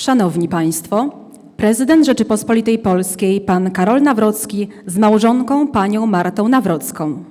Szanowni Państwo, prezydent Rzeczypospolitej Polskiej pan Karol Nawrocki z małżonką panią Martą Nawrocką.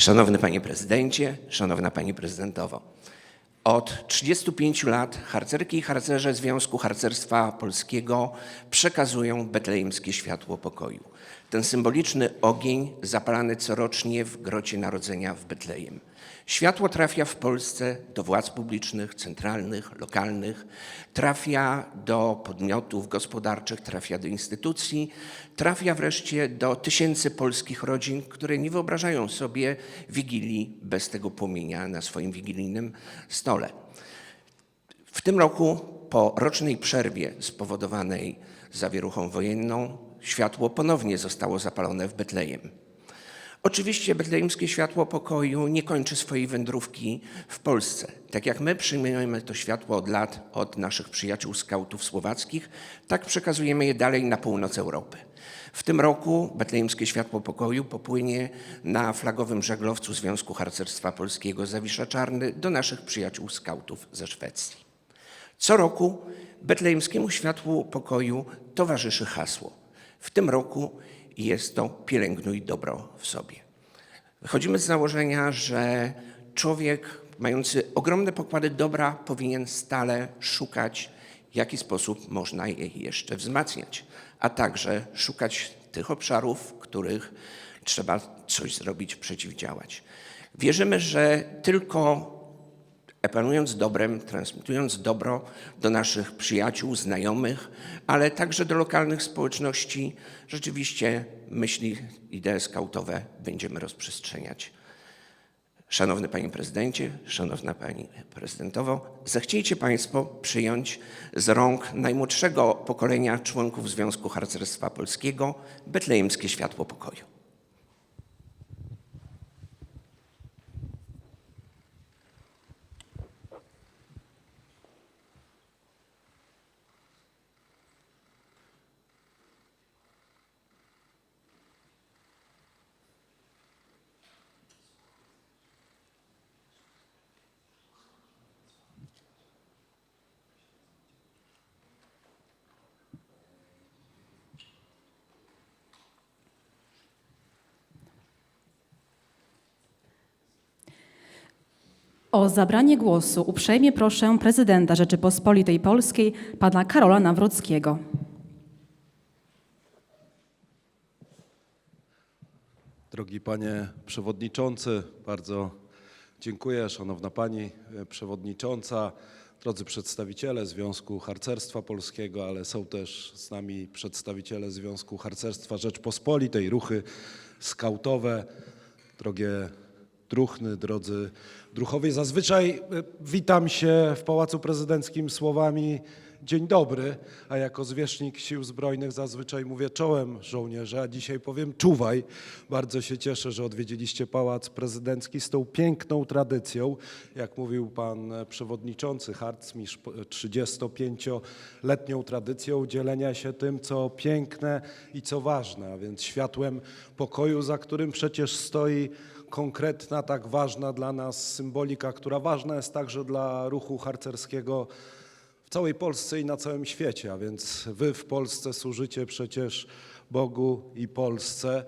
Szanowny Panie Prezydencie, Szanowna Pani Prezydentowo. Od 35 lat harcerki i harcerze Związku Harcerstwa Polskiego przekazują betlejemskie światło pokoju. Ten symboliczny ogień zapalany corocznie w Grocie Narodzenia w Betlejem. Światło trafia w Polsce do władz publicznych, centralnych, lokalnych, trafia do podmiotów gospodarczych, trafia do instytucji, trafia wreszcie do tysięcy polskich rodzin, które nie wyobrażają sobie wigilii bez tego płomienia na swoim wigilijnym stole. W tym roku, po rocznej przerwie spowodowanej zawieruchą wojenną, światło ponownie zostało zapalone w Betlejem. Oczywiście betlejemskie światło pokoju nie kończy swojej wędrówki w Polsce. Tak jak my przyjmujemy to światło od lat od naszych przyjaciół skautów słowackich, tak przekazujemy je dalej na północ Europy. W tym roku betlejemskie światło pokoju popłynie na flagowym żaglowcu Związku Harcerstwa Polskiego Zawisza Czarny do naszych przyjaciół skautów ze Szwecji. Co roku betlejemskiemu światłu pokoju towarzyszy hasło. W tym roku jest to pielęgnuj dobro w sobie. Wychodzimy z założenia, że człowiek mający ogromne pokłady dobra powinien stale szukać, w jaki sposób można je jeszcze wzmacniać, a także szukać tych obszarów, których trzeba coś zrobić, przeciwdziałać. Wierzymy, że tylko epanując dobrem, transmitując dobro do naszych przyjaciół, znajomych, ale także do lokalnych społeczności, rzeczywiście myśli, idee skautowe będziemy rozprzestrzeniać. Szanowny Panie Prezydencie, Szanowna Pani Prezydentowo, zechciejcie Państwo przyjąć z rąk najmłodszego pokolenia członków Związku Harcerstwa Polskiego betlejemskie światło pokoju. O zabranie głosu uprzejmie proszę prezydenta Rzeczypospolitej Polskiej pana Karola Nawrockiego. Drogi panie przewodniczący, bardzo dziękuję. Szanowna pani e, przewodnicząca, drodzy przedstawiciele Związku Harcerstwa Polskiego, ale są też z nami przedstawiciele Związku Harcerstwa Rzeczpospolitej, ruchy skautowe, drogie druchny, drodzy druchowie. Zazwyczaj e, witam się w Pałacu Prezydenckim słowami dzień dobry, a jako zwierzchnik Sił Zbrojnych zazwyczaj mówię czołem żołnierza, a dzisiaj powiem czuwaj. Bardzo się cieszę, że odwiedziliście Pałac Prezydencki z tą piękną tradycją, jak mówił pan przewodniczący Harcmistrz, 35-letnią tradycją dzielenia się tym, co piękne i co ważne, a więc światłem pokoju, za którym przecież stoi konkretna, tak ważna dla nas symbolika, która ważna jest także dla ruchu harcerskiego w całej Polsce i na całym świecie, a więc wy w Polsce służycie przecież Bogu i Polsce.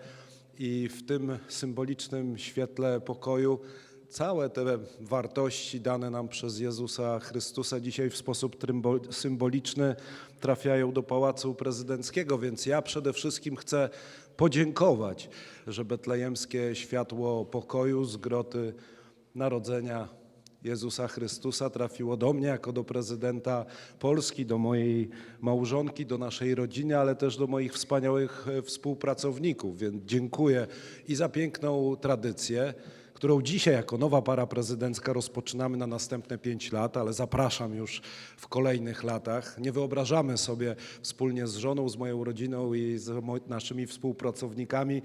I w tym symbolicznym świetle pokoju całe te wartości dane nam przez Jezusa Chrystusa dzisiaj w sposób symboliczny trafiają do Pałacu Prezydenckiego, więc ja przede wszystkim chcę podziękować, że betlejemskie światło pokoju z groty narodzenia Jezusa Chrystusa trafiło do mnie jako do prezydenta Polski, do mojej małżonki, do naszej rodziny, ale też do moich wspaniałych e, współpracowników. Więc dziękuję i za piękną tradycję, którą dzisiaj jako nowa para prezydencka rozpoczynamy na następne pięć lat, ale zapraszam już w kolejnych latach. Nie wyobrażamy sobie wspólnie z żoną, z moją rodziną i z naszymi współpracownikami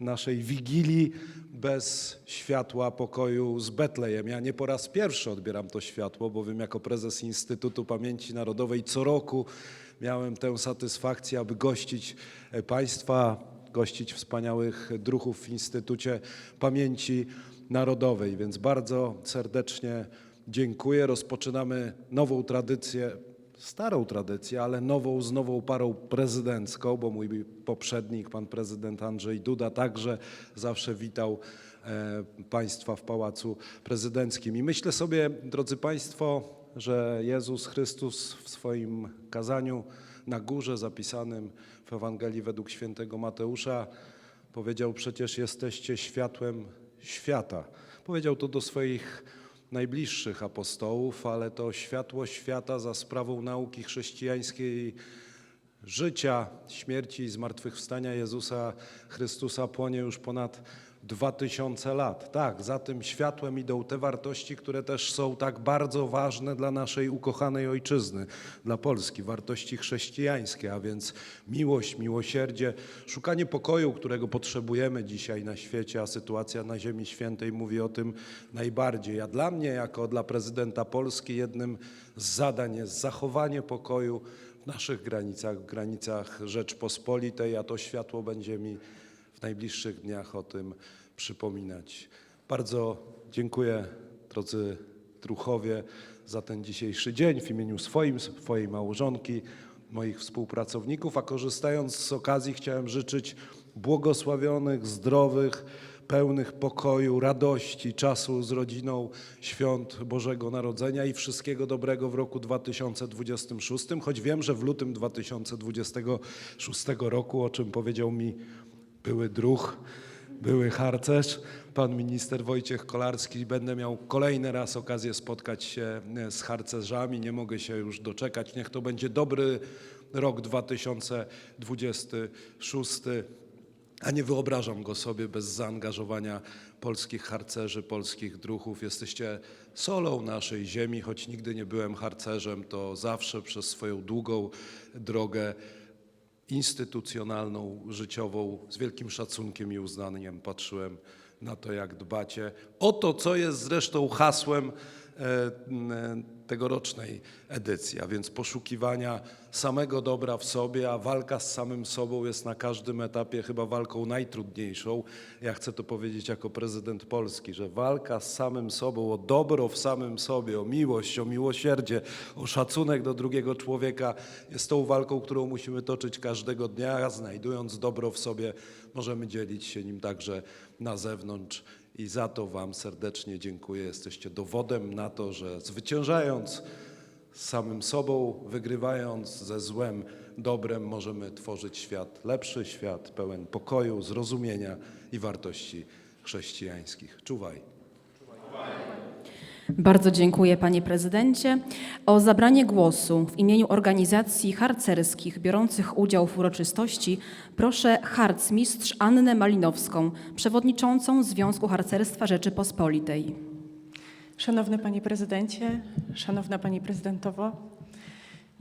naszej wigilii bez światła pokoju z Betlejem. Ja nie po raz pierwszy odbieram to światło, bowiem jako prezes Instytutu Pamięci Narodowej co roku miałem tę satysfakcję, aby gościć e, Państwa, gościć wspaniałych druhów w Instytucie Pamięci Narodowej. Więc bardzo serdecznie dziękuję. Rozpoczynamy nową tradycję starą tradycję, ale nową z nową parą prezydencką, bo mój poprzednik, pan prezydent Andrzej Duda, także zawsze witał e, państwa w Pałacu Prezydenckim. I myślę sobie, drodzy państwo, że Jezus Chrystus w swoim kazaniu na górze zapisanym w Ewangelii według świętego Mateusza powiedział: Przecież jesteście światłem świata. Powiedział to do swoich najbliższych apostołów, ale to światło świata za sprawą nauki chrześcijańskiej życia, śmierci i zmartwychwstania Jezusa Chrystusa płonie już ponad dwa tysiące lat. Tak, za tym światłem idą te wartości, które też są tak bardzo ważne dla naszej ukochanej ojczyzny, dla Polski, wartości chrześcijańskie, a więc miłość, miłosierdzie, szukanie pokoju, którego potrzebujemy dzisiaj na świecie, a sytuacja na Ziemi Świętej mówi o tym najbardziej. A dla mnie, jako dla prezydenta Polski, jednym z zadań jest zachowanie pokoju w naszych granicach, w granicach Rzeczpospolitej, a to światło będzie mi w najbliższych dniach o tym przypominać. Bardzo dziękuję, drodzy druchowie, za ten dzisiejszy dzień w imieniu swoim, swojej małżonki, moich współpracowników, a korzystając z okazji chciałem życzyć błogosławionych, zdrowych, pełnych pokoju, radości, czasu z rodziną świąt Bożego Narodzenia i wszystkiego dobrego w roku 2026, choć wiem, że w lutym 2026 roku, o czym powiedział mi były druh, były harcerz, pan minister Wojciech Kolarski. Będę miał kolejny raz okazję spotkać się e, z harcerzami. Nie mogę się już doczekać. Niech to będzie dobry rok 2026. A nie wyobrażam go sobie bez zaangażowania polskich harcerzy, polskich druhów. Jesteście solą naszej ziemi, choć nigdy nie byłem harcerzem, to zawsze przez swoją długą drogę instytucjonalną, życiową, z wielkim szacunkiem i uznaniem patrzyłem na to, jak dbacie. O to, co jest zresztą hasłem tegorocznej edycji, a więc poszukiwania samego dobra w sobie, a walka z samym sobą jest na każdym etapie chyba walką najtrudniejszą. Ja chcę to powiedzieć jako prezydent Polski, że walka z samym sobą, o dobro w samym sobie, o miłość, o miłosierdzie, o szacunek do drugiego człowieka jest tą walką, którą musimy toczyć każdego dnia, a znajdując dobro w sobie, możemy dzielić się nim także na zewnątrz i za to Wam serdecznie dziękuję. Jesteście dowodem na to, że zwyciężając samym sobą, wygrywając ze złem, dobrem, możemy tworzyć świat lepszy, świat pełen pokoju, zrozumienia i wartości chrześcijańskich. Czuwaj. Bardzo dziękuję panie prezydencie. O zabranie głosu w imieniu organizacji harcerskich biorących udział w uroczystości proszę harcmistrz Annę Malinowską, przewodniczącą Związku Harcerstwa Rzeczypospolitej. Szanowny Panie Prezydencie, Szanowna Pani Prezydentowo,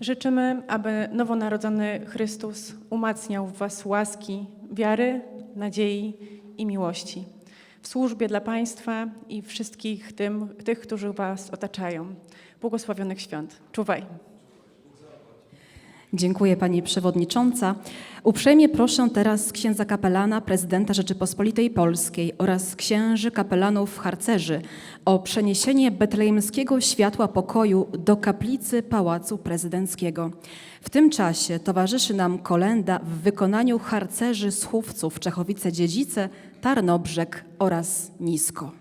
życzymy, aby nowonarodzony Chrystus umacniał w Was łaski, wiary, nadziei i miłości w służbie dla Państwa i wszystkich tym, tych, którzy Was otaczają. Błogosławionych świąt. Czuwaj. Dziękuję Pani Przewodnicząca. Uprzejmie proszę teraz księdza kapelana prezydenta Rzeczypospolitej Polskiej oraz księży kapelanów harcerzy o przeniesienie betlejemskiego światła pokoju do kaplicy Pałacu Prezydenckiego. W tym czasie towarzyszy nam kolenda w wykonaniu harcerzy z Chówców Czechowice-Dziedzice, Tarnobrzeg oraz Nisko.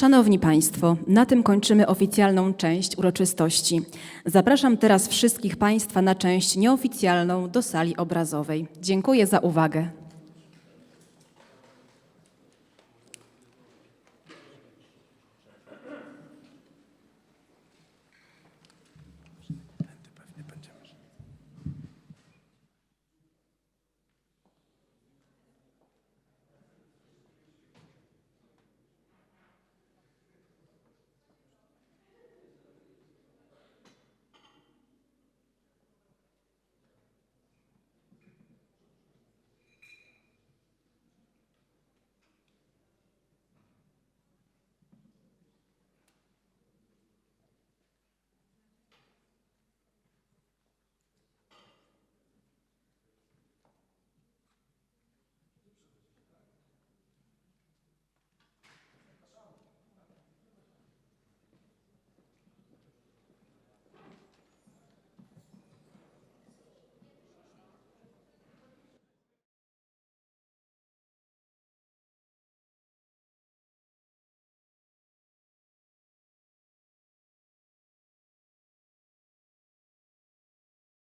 Szanowni Państwo, na tym kończymy oficjalną część uroczystości. Zapraszam teraz wszystkich Państwa na część nieoficjalną do sali obrazowej. Dziękuję za uwagę.